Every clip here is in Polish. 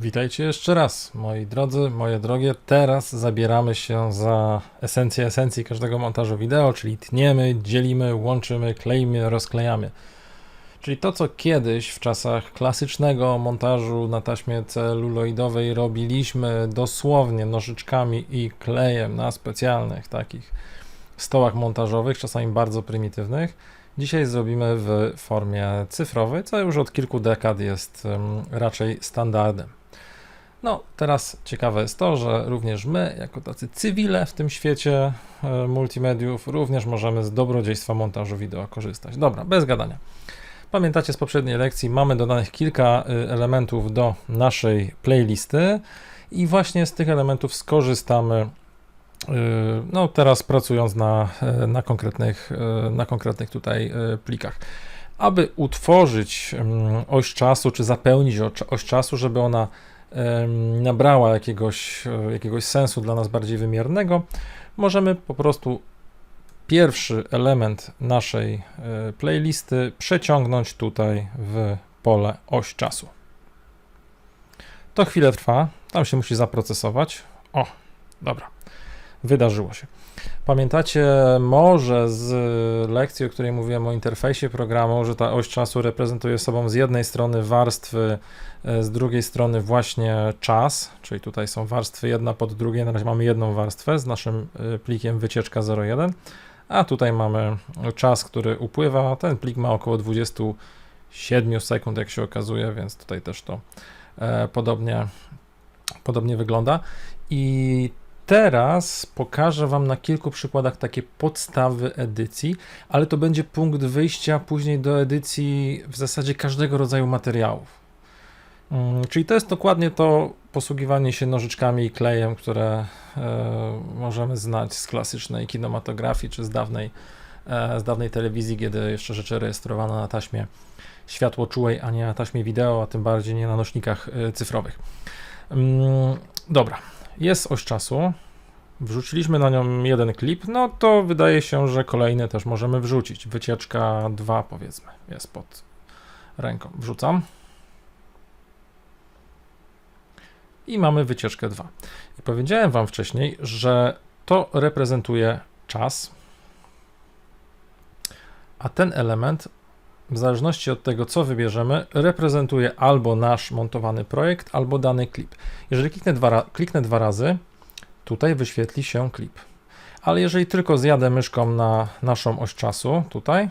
Witajcie jeszcze raz, moi drodzy, moje drogie. Teraz zabieramy się za esencję esencji każdego montażu wideo, czyli tniemy, dzielimy, łączymy, kleimy, rozklejamy. Czyli to, co kiedyś w czasach klasycznego montażu na taśmie celuloidowej robiliśmy dosłownie nożyczkami i klejem na specjalnych takich stołach montażowych, czasami bardzo prymitywnych. Dzisiaj zrobimy w formie cyfrowej, co już od kilku dekad jest em, raczej standardem. No, teraz ciekawe jest to, że również my, jako tacy cywile w tym świecie e, multimediów, również możemy z dobrodziejstwa montażu wideo korzystać. Dobra, bez gadania. Pamiętacie z poprzedniej lekcji, mamy dodanych kilka y, elementów do naszej playlisty i właśnie z tych elementów skorzystamy. y, No, teraz pracując na, e, na, konkretnych, e, na konkretnych tutaj e, plikach. Aby utworzyć mm, oś czasu, czy zapełnić oś czasu, żeby ona nabrała jakiegoś, e, jakiegoś sensu dla nas bardziej wymiernego, możemy po prostu pierwszy element naszej e, playlisty przeciągnąć tutaj w pole oś czasu. To chwilę trwa, tam się musi zaprocesować. O, dobra, wydarzyło się. Pamiętacie może z lekcji, o której mówiłem o interfejsie programu, że ta oś czasu reprezentuje sobą z jednej strony warstwy, e, z drugiej strony właśnie czas, czyli tutaj są warstwy jedna pod drugiej, na razie mamy jedną warstwę z naszym e, plikiem wycieczka 01, a tutaj mamy czas, który upływa. Ten plik ma około 27 sekund, jak się okazuje, więc tutaj też to e, podobnie, podobnie wygląda. I teraz pokażę Wam na kilku przykładach takie podstawy edycji, ale to będzie punkt wyjścia później do edycji w zasadzie każdego rodzaju materiałów. Mm, Czyli to jest dokładnie to posługiwanie się nożyczkami i klejem, które e, możemy znać z klasycznej kinematografii czy z dawnej, e, z dawnej telewizji, kiedy jeszcze rzeczy rejestrowano na taśmie światłoczułej, a nie na taśmie wideo, a tym bardziej nie na nośnikach e, cyfrowych. Mm, Dobra, jest oś czasu. Wrzuciliśmy na nią jeden klip, no to wydaje się, że kolejny też możemy wrzucić. Wycieczka 2 powiedzmy jest pod ręką. Wrzucam. I mamy wycieczkę 2. I powiedziałem Wam wcześniej, że to reprezentuje czas, a ten element, w zależności od tego, co wybierzemy, reprezentuje albo nasz montowany projekt, albo dany klip. Jeżeli kliknę dwa, kliknę dwa razy, tutaj wyświetli się klip. Ale jeżeli tylko zjadę myszką na naszą oś czasu, tutaj,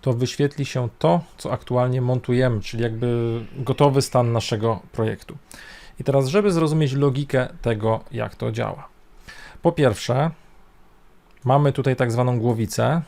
to wyświetli się to, co aktualnie montujemy, czyli jakby gotowy stan naszego projektu. I teraz, żeby zrozumieć logikę tego, jak to działa. Po pierwsze, mamy tutaj tak zwaną głowicę.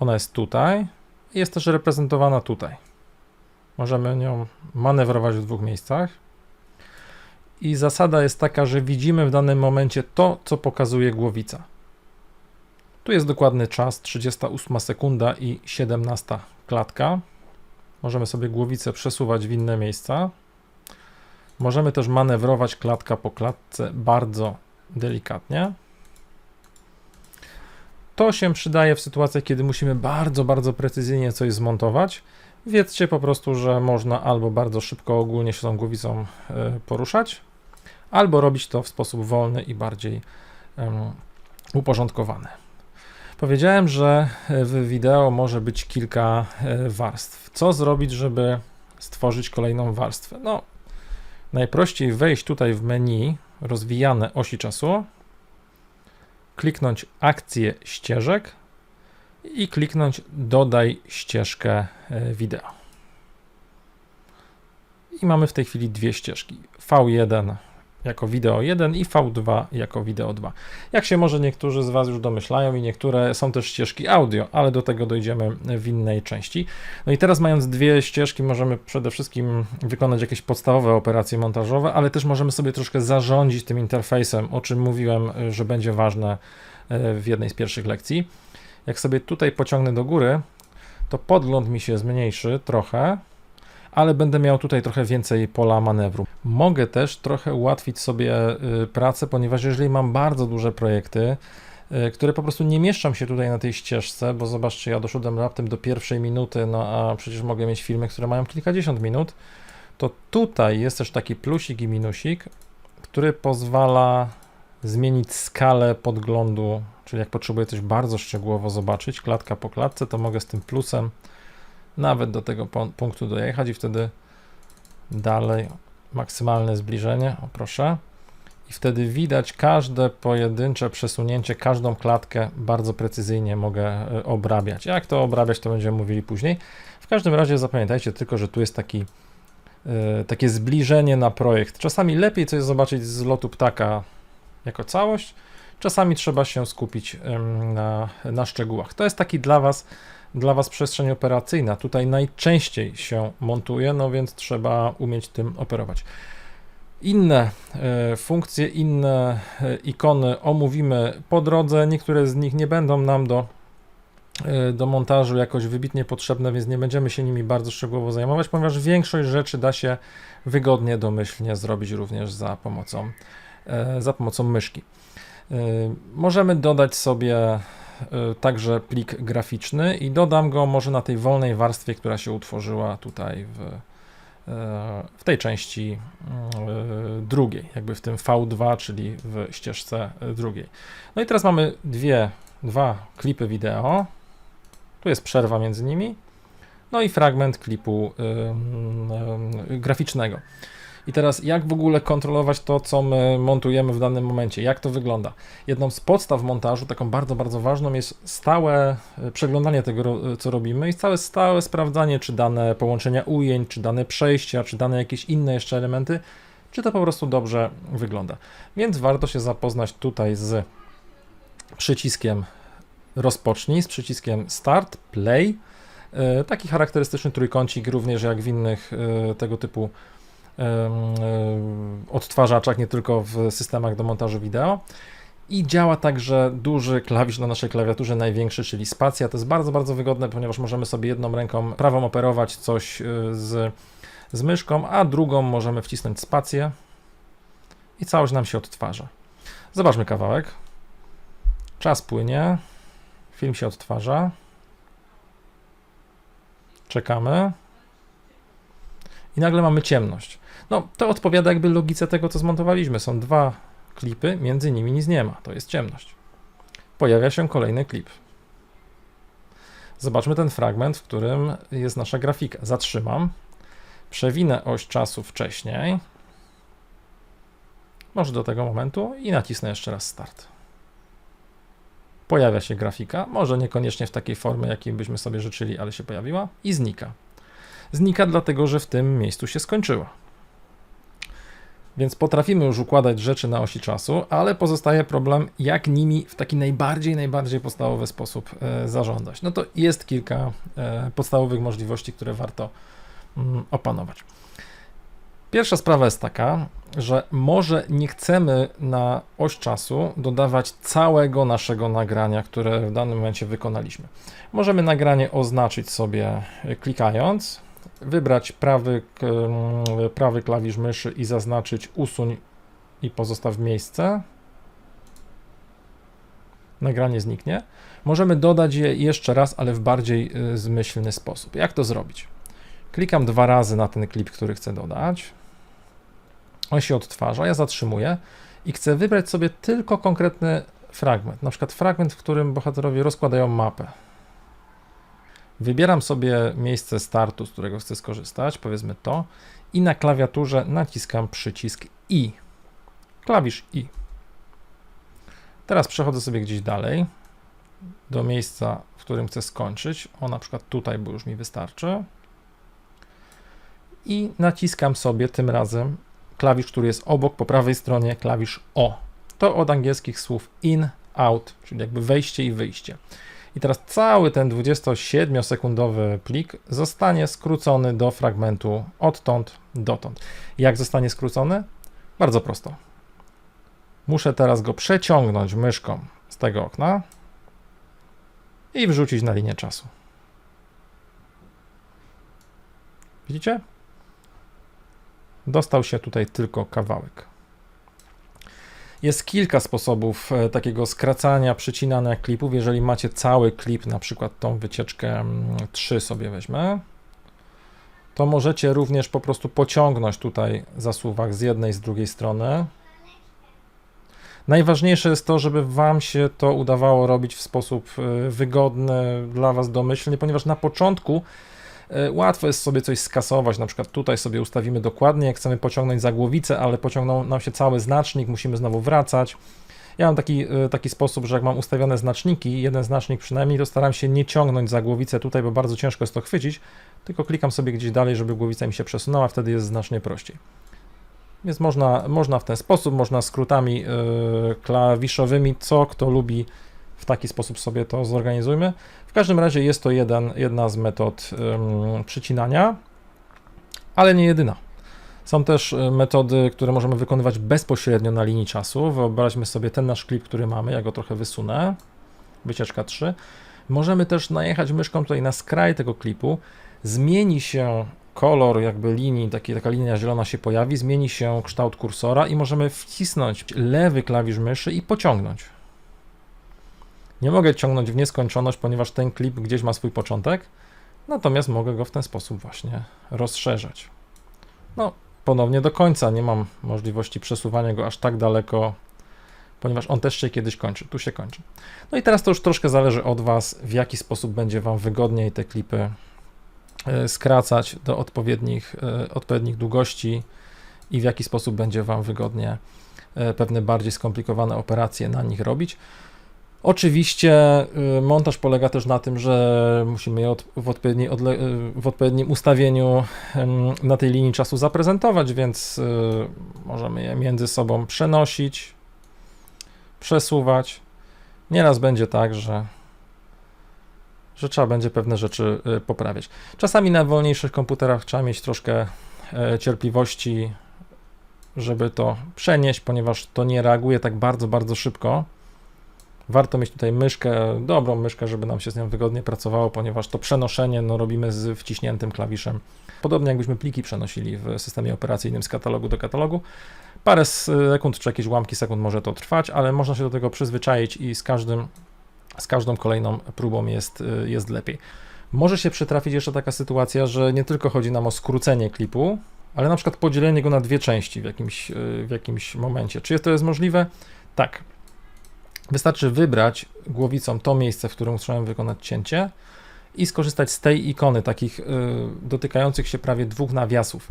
Ona jest tutaj. Jest też reprezentowana tutaj. Możemy nią manewrować w dwóch miejscach. I zasada jest taka, że widzimy w danym momencie to, co pokazuje głowica. Tu jest dokładny czas 38 sekunda i 17 klatka. Możemy sobie głowicę przesuwać w inne miejsca. Możemy też manewrować klatka po klatce bardzo delikatnie. To się przydaje w sytuacjach, kiedy musimy bardzo, bardzo precyzyjnie coś zmontować. Wiedzcie po prostu, że można albo bardzo szybko ogólnie się tą głowicą e, poruszać, albo robić to w sposób wolny i bardziej em, uporządkowany. Powiedziałem, że w wideo może być kilka e, warstw. Co zrobić, żeby stworzyć kolejną warstwę? No, najprościej wejść tutaj w menu rozwijane osi czasu, kliknąć akcję ścieżek i kliknąć dodaj ścieżkę e, wideo. I mamy w tej chwili dwie ścieżki. V1 jako wideo 1 i V2 jako wideo 2. Jak się może niektórzy z Was już domyślają i niektóre są też ścieżki audio, ale do tego dojdziemy w innej części. No i teraz mając dwie ścieżki możemy przede wszystkim wykonać jakieś podstawowe operacje montażowe, ale też możemy sobie troszkę zarządzić tym interfejsem, o czym mówiłem, że będzie ważne y, w jednej z pierwszych lekcji. Jak sobie tutaj pociągnę do góry, to podgląd mi się zmniejszy trochę, ale będę miał tutaj trochę więcej pola manewru. Mogę też trochę ułatwić sobie y, pracę, ponieważ jeżeli mam bardzo duże projekty, y, które po prostu nie mieszczą się tutaj na tej ścieżce, bo zobaczcie, ja doszedłem raptem do pierwszej minuty, no a przecież mogę mieć filmy, które mają kilkadziesiąt minut, to tutaj jest też taki plusik i minusik, który pozwala zmienić skalę podglądu, czyli jak potrzebuję coś bardzo szczegółowo zobaczyć, klatka po klatce, to mogę z tym plusem nawet do tego punktu dojechać i wtedy dalej maksymalne zbliżenie, o proszę. I wtedy widać każde pojedyncze przesunięcie, każdą klatkę bardzo precyzyjnie mogę e, obrabiać. Jak to obrabiać, to będziemy mówili później. W każdym razie zapamiętajcie tylko, że tu jest taki, e, takie zbliżenie na projekt. Czasami lepiej coś zobaczyć z lotu ptaka jako całość, czasami trzeba się skupić na, na szczegółach. To jest taki dla Was dla Was przestrzeń operacyjna. Tutaj najczęściej się montuje, no więc trzeba umieć tym operować. Inne e, funkcje, inne e, ikony omówimy po drodze. Niektóre z nich nie będą nam do, e, do montażu jakoś wybitnie potrzebne, więc nie będziemy się nimi bardzo szczegółowo zajmować, ponieważ większość rzeczy da się wygodnie, domyślnie zrobić również za pomocą, za pomocą myszki. Możemy dodać sobie także plik graficzny i dodam go może na tej wolnej warstwie, która się utworzyła tutaj w, y, w tej części y, drugiej, jakby w tym V2, czyli w ścieżce drugiej. No i teraz mamy dwie, dwa klipy wideo. Tu jest przerwa między nimi. No i fragment klipu graficznego. I teraz, jak w ogóle kontrolować to, co my montujemy w danym momencie? Jak to wygląda? Jedną z podstaw montażu, taką bardzo, bardzo ważną, jest stałe e, przeglądanie tego, e, co robimy i całe stałe sprawdzanie, czy dane połączenia ujęć, czy dane przejścia, czy dane jakieś inne jeszcze elementy, czy to po prostu dobrze wygląda. Więc warto się zapoznać tutaj z przyciskiem rozpocznij, z przyciskiem start, play. E, taki charakterystyczny trójkącik, również jak w innych tego typu odtwarzaczach, nie tylko w systemach do montażu wideo. I działa także duży klawisz na naszej klawiaturze, największy, czyli spacja. To jest bardzo, bardzo wygodne, ponieważ możemy sobie jedną ręką prawą operować coś y, z, z myszką, a drugą możemy wcisnąć spację i całość nam się odtwarza. Zobaczmy kawałek. Czas płynie, film się odtwarza. Czekamy. I nagle mamy ciemność. No, to odpowiada jakby logice tego, co zmontowaliśmy. Są dwa klipy, między nimi nic nie ma, to jest ciemność. Pojawia się kolejny klip. Zobaczmy ten fragment, w którym jest nasza grafika. Zatrzymam, przewinę oś czasu wcześniej, może do tego momentu i nacisnę jeszcze raz start. Pojawia się grafika, może niekoniecznie w takiej formie, jakiej byśmy sobie życzyli, ale się pojawiła i znika. Znika dlatego, że w tym miejscu się skończyła. Więc potrafimy już układać rzeczy na osi czasu, ale pozostaje problem, jak nimi w taki najbardziej, najbardziej podstawowy sposób e, zarządzać. No to jest kilka e, podstawowych możliwości, które warto mm, opanować. Pierwsza sprawa jest taka, że może nie chcemy na oś czasu dodawać całego naszego nagrania, które w danym momencie wykonaliśmy. Możemy nagranie oznaczyć sobie e, klikając, wybrać prawy, prawy klawisz myszy i zaznaczyć usuń i pozostaw miejsce. Nagranie zniknie. Możemy dodać je jeszcze raz, ale w bardziej y, zmyślny sposób. Jak to zrobić? Klikam dwa razy na ten klip, który chcę dodać. On się odtwarza, ja zatrzymuję i chcę wybrać sobie tylko konkretny fragment. Na przykład fragment, w którym bohaterowie rozkładają mapę. Wybieram sobie miejsce startu, z którego chcę skorzystać, powiedzmy to, i na klawiaturze naciskam przycisk I. Klawisz I. Teraz przechodzę sobie gdzieś dalej do miejsca, w którym chcę skończyć. O, na przykład tutaj, bo już mi wystarczy. I naciskam sobie tym razem klawisz, który jest obok, po prawej stronie, klawisz O. To od angielskich słów in, out, czyli jakby wejście i wyjście. I teraz cały ten 27-sekundowy plik zostanie skrócony do fragmentu odtąd dotąd. Jak zostanie skrócony? Bardzo prosto. Muszę teraz go przeciągnąć myszką z tego okna i wrzucić na linię czasu. Widzicie? Dostał się tutaj tylko kawałek. Jest kilka sposobów e, takiego skracania, przycinania klipów. Jeżeli macie cały klip, na przykład tą wycieczkę mm, 3 sobie weźmę, to możecie również po prostu pociągnąć tutaj zasuwak z jednej, z drugiej strony. Najważniejsze jest to, żeby Wam się to udawało robić w sposób e, wygodny, dla Was domyślny, ponieważ na początku łatwo jest sobie coś skasować. Na przykład tutaj sobie ustawimy dokładnie, jak chcemy pociągnąć za głowicę, ale pociągnął nam się cały znacznik, musimy znowu wracać. Ja mam taki, e, taki sposób, że jak mam ustawione znaczniki, jeden znacznik przynajmniej, to staram się nie ciągnąć za głowicę tutaj, bo bardzo ciężko jest to chwycić, tylko klikam sobie gdzieś dalej, żeby głowica mi się przesunęła, wtedy jest znacznie prościej. Więc można, można w ten sposób, można skrótami yy, klawiszowymi, co kto lubi, w taki sposób sobie to zorganizujmy. W każdym razie jest to jeden, jedna z metod ym, przycinania, ale nie jedyna. Są też y, metody, które możemy wykonywać bezpośrednio na linii czasu. Wyobraźmy sobie ten nasz klip, który mamy, ja go trochę wysunę, wycieczka 3. Możemy też najechać myszką tutaj na skraj tego klipu, zmieni się kolor jakby linii, taki, taka linia zielona się pojawi, zmieni się kształt kursora i możemy wcisnąć lewy klawisz myszy i pociągnąć. Nie mogę ciągnąć w nieskończoność, ponieważ ten klip gdzieś ma swój początek, natomiast mogę go w ten sposób właśnie rozszerzać. No, ponownie do końca, nie mam możliwości przesuwania go aż tak daleko, ponieważ on też się kiedyś kończy, tu się kończy. No i teraz to już troszkę zależy od Was, w jaki sposób będzie Wam wygodniej te klipy e, skracać do odpowiednich, e, odpowiednich długości i w jaki sposób będzie Wam wygodnie e, pewne bardziej skomplikowane operacje na nich robić. Oczywiście y, montaż polega też na tym, że musimy je od, w, y, w odpowiednim ustawieniu na tej linii czasu zaprezentować, więc y, możemy je między sobą przenosić, przesuwać. Nieraz będzie tak, że, że trzeba będzie pewne rzeczy poprawiać. Czasami na wolniejszych komputerach trzeba mieć troszkę e, cierpliwości, żeby to przenieść, ponieważ to nie reaguje tak bardzo, bardzo szybko. Warto mieć tutaj myszkę, dobrą myszkę, żeby nam się z nią wygodnie pracowało, ponieważ to przenoszenie no, robimy z wciśniętym klawiszem. Podobnie jakbyśmy pliki przenosili w systemie operacyjnym z katalogu do katalogu. Parę sekund czy jakieś ułamki sekund może to trwać, ale można się do tego przyzwyczaić i z każdym, z każdą kolejną próbą jest, jest lepiej. Może się przytrafić jeszcze taka sytuacja, że nie tylko chodzi nam o skrócenie klipu, ale na przykład podzielenie go na dwie części w jakimś, w jakimś momencie. Czy to jest możliwe? Tak. Wystarczy wybrać głowicą to miejsce, w którym chciałem wykonać cięcie i skorzystać z tej ikony, takich y, dotykających się prawie dwóch nawiasów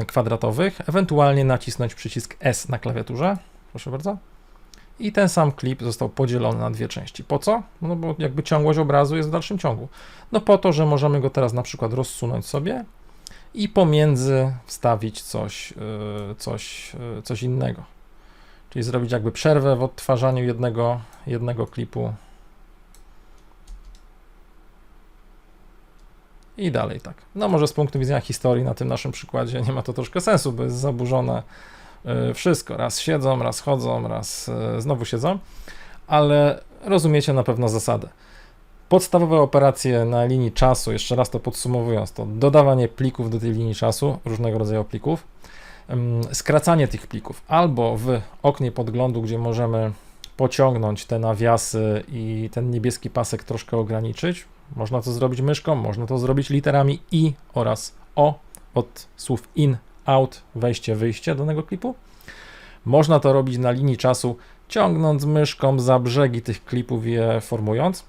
y, kwadratowych, ewentualnie nacisnąć przycisk S na klawiaturze. Proszę bardzo. I ten sam klip został podzielony na dwie części. Po co? No bo jakby ciągłość obrazu jest w dalszym ciągu. No po to, że możemy go teraz na przykład rozsunąć sobie i pomiędzy wstawić coś, y, coś, y, coś innego. Czyli zrobić jakby przerwę w odtwarzaniu jednego, jednego klipu. I dalej tak. No może z punktu widzenia historii na tym naszym przykładzie nie ma to troszkę sensu, bo jest zaburzone y, wszystko. Raz siedzą, raz chodzą, raz y, znowu siedzą, ale rozumiecie na pewno zasadę. Podstawowe operacje na linii czasu, jeszcze raz to podsumowując, to dodawanie plików do tej linii czasu, różnego rodzaju plików, skracanie tych plików albo w oknie podglądu, gdzie możemy pociągnąć te nawiasy i ten niebieski pasek troszkę ograniczyć. Można to zrobić myszką, można to zrobić literami I oraz O od słów in, out, wejście, wyjście danego klipu. Można to robić na linii czasu, ciągnąc myszką za brzegi tych klipów je formując.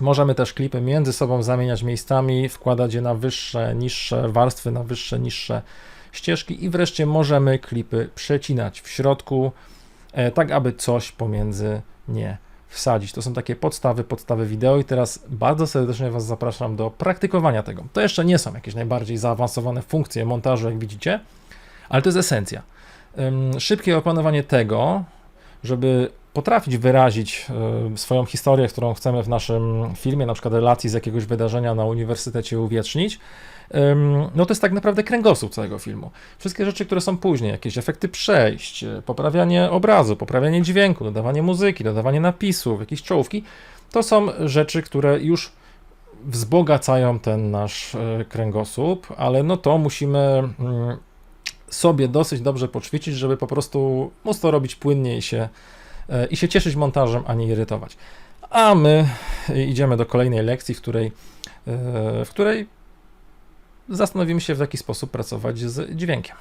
Możemy też klipy między sobą zamieniać miejscami, wkładać je na wyższe, niższe warstwy, na wyższe, niższe ścieżki i wreszcie możemy klipy przecinać w środku, e, tak aby coś pomiędzy nie wsadzić. To są takie podstawy, podstawy wideo i teraz bardzo serdecznie Was zapraszam do praktykowania tego. To jeszcze nie są jakieś najbardziej zaawansowane funkcje montażu, jak widzicie, ale to jest esencja. Szybkie opanowanie tego, żeby potrafić wyrazić e, swoją historię, którą chcemy w naszym filmie, na przykład relacji z jakiegoś wydarzenia na uniwersytecie uwiecznić, no to jest tak naprawdę kręgosłup całego filmu. Wszystkie rzeczy, które są później, jakieś efekty przejść, e, poprawianie obrazu, poprawianie dźwięku, dodawanie muzyki, dodawanie napisów, jakieś czołówki, to są rzeczy, które już wzbogacają ten nasz e, kręgosłup, ale no to musimy mm, sobie dosyć dobrze poćwiczyć, żeby po prostu móc to robić płynnie i się, e, i się cieszyć montażem, a nie irytować. A my idziemy do kolejnej lekcji, w której, w której zastanowimy się, w jaki sposób pracować z dźwiękiem.